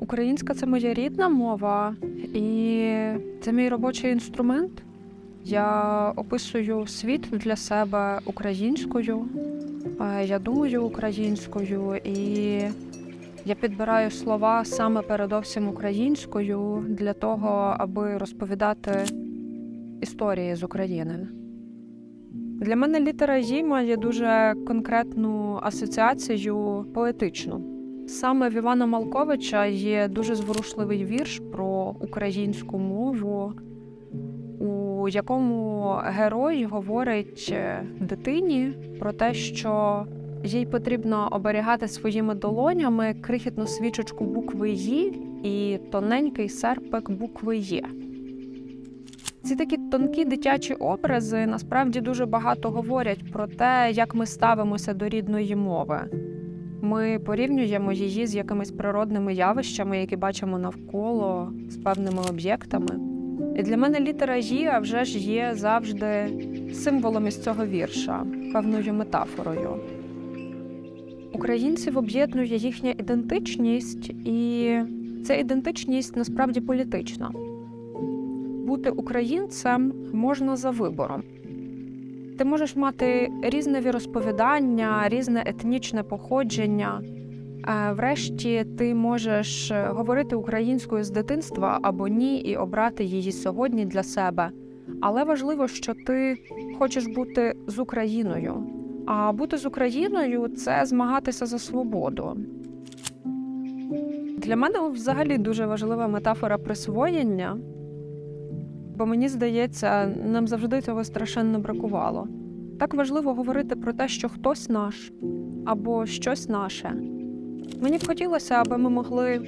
Українська це моя рідна мова, і це мій робочий інструмент. Я описую світ для себе українською, е, я думаю українською, і я підбираю слова саме передовсім українською для того, аби розповідати історії з України. Для мене літера «Ї» має дуже конкретну асоціацію поетичну. Саме в Івана Малковича є дуже зворушливий вірш про українську мову, у якому герой говорить е, дитині про те, що їй потрібно оберігати своїми долонями крихітну свічечку букви «Ї» і тоненький серпик букви «Є». Ці такі тонкі дитячі образи насправді дуже багато говорять про те, як ми ставимося до рідної мови. Ми порівнюємо її з якимись природними явищами, які бачимо навколо, з певними об'єктами. І для мене літера «Ї» вже ж є завжди символом із цього вірша, певною метафорою. Українців об'єднує їхня ідентичність, і ця ідентичність насправді політична. Бути українцем можна за вибором. Ти можеш мати різне віросповідання, різне етнічне походження. Е, Врешті ти можеш говорити українською з дитинства або ні, і обрати її сьогодні для себе. Але важливо, що ти хочеш бути з Україною. А бути з Україною це змагатися за свободу. Для мене взагалі дуже важлива метафора присвоєння, бо мені здається, нам завжди цього страшенно бракувало. Так важливо говорити про те, що хтось наш або щось наше. Мені б хотілося, аби ми могли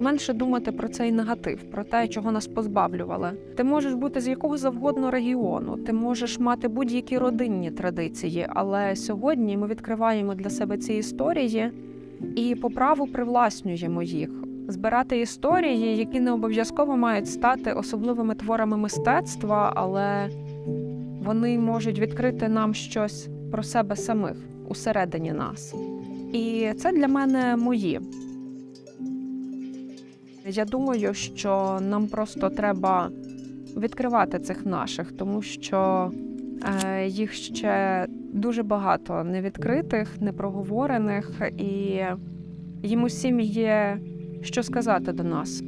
менше думати про цей негатив, про те, чого нас позбавлювали. Ти можеш бути з якого завгодно регіону, ти можеш мати будь-які родинні традиції, але сьогодні ми відкриваємо для себе ці історії і по праву привласнюємо їх. Збирати історії, які не обов'язково мають стати особливими творами мистецтва, але вони можуть відкрити нам щось про себе самих усередині нас. І це для мене мої. Я думаю, що нам просто треба відкривати цих наших, тому що е, їх ще дуже багато невідкритих, непроговорених, і їм усім є що сказати до нас.